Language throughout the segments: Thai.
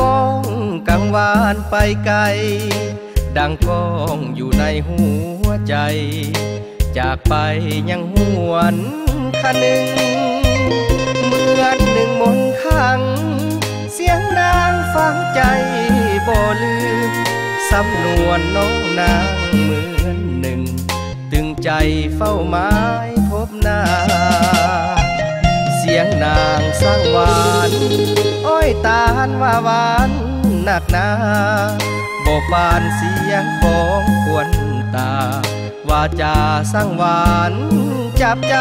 ก้องกังวานไปไกล ดังก้องอยู่ในหัวใจ จากไปยังหวนคันหนึ่งเหมือนหนึ่งมนต์ขัง เสียงนางฟังใจบ่ลืมสำนวนน้องนางเหมือนหนึ่ง ตึงใจเฝ้าไม้พบหน้า สียงนางสร้างหวาน อ้อยตาลว่าหวานหนักหนาบ่ปานเสียงของควรตา ว่าจะสร้างหวานจับใจ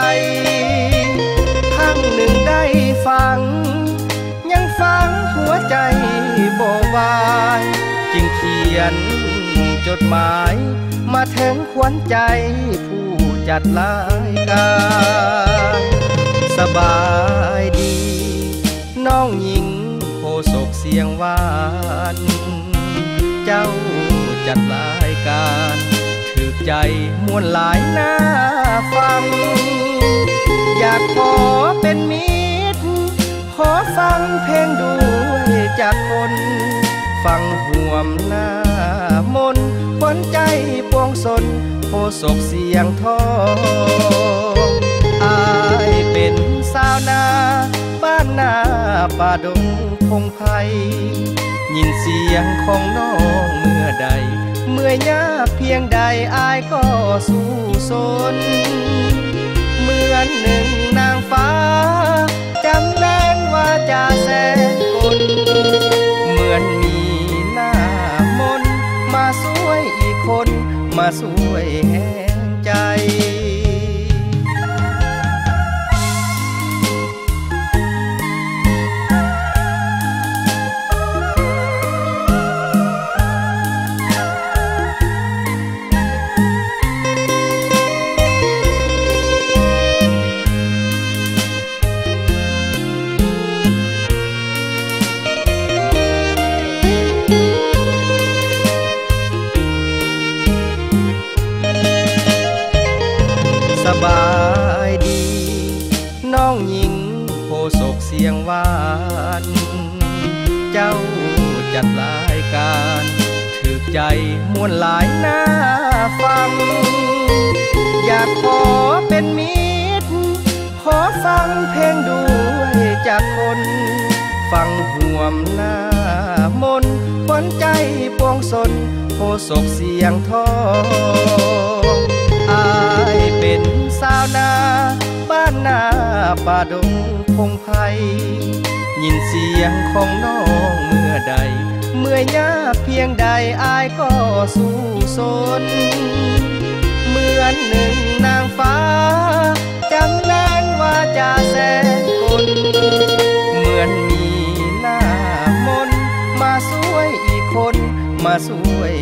ครั้งหนึ่งได้ฟัง ยังฟังหัวใจบ่วายจึงเขียนจดหมาย มาถึงขวัญใจผู้จัดรายการ บายดี น้องหญิงโคศกเสียงหวาน เจ้าจัดรายการถือใจมวนหลายหน้าฟัง อยากขอเป็นมิตร ขอฟังเพลงด้วยจากคน ฟังห่วมหน้ามนขวัญใจปวงสนโคศกเสียงทองอา ป่าดงพงไพยินเสียงของน้องเมื่อใด เมื่อยากเพียงใดอายก็สู้สน เหมือนหนึ่งนางฟ้าจำแรงว่าจะแสนกลเหมือนมีหน้ามนมาสวยอีกคน มาสวยแห่ ใจมวนหลายหน้าฟัง อยากขอเป็นมิตร ขอฟังเพลงด้วยจากคน ฟังห่วมหน้ามนขวัญใจปวงสนโคศกเสียงทองอายเป็นสาวนาบ้านนาป่าดงพงไพยินเสียงของน้องเมื่อใด เมื่อยากเพียงใดอายก็สู้สน เหมือนหนึ่งนางฟ้าจำแรงว่าจะแสนคน เหมือนมีหน้ามนมาสวยอีกคนมาสวย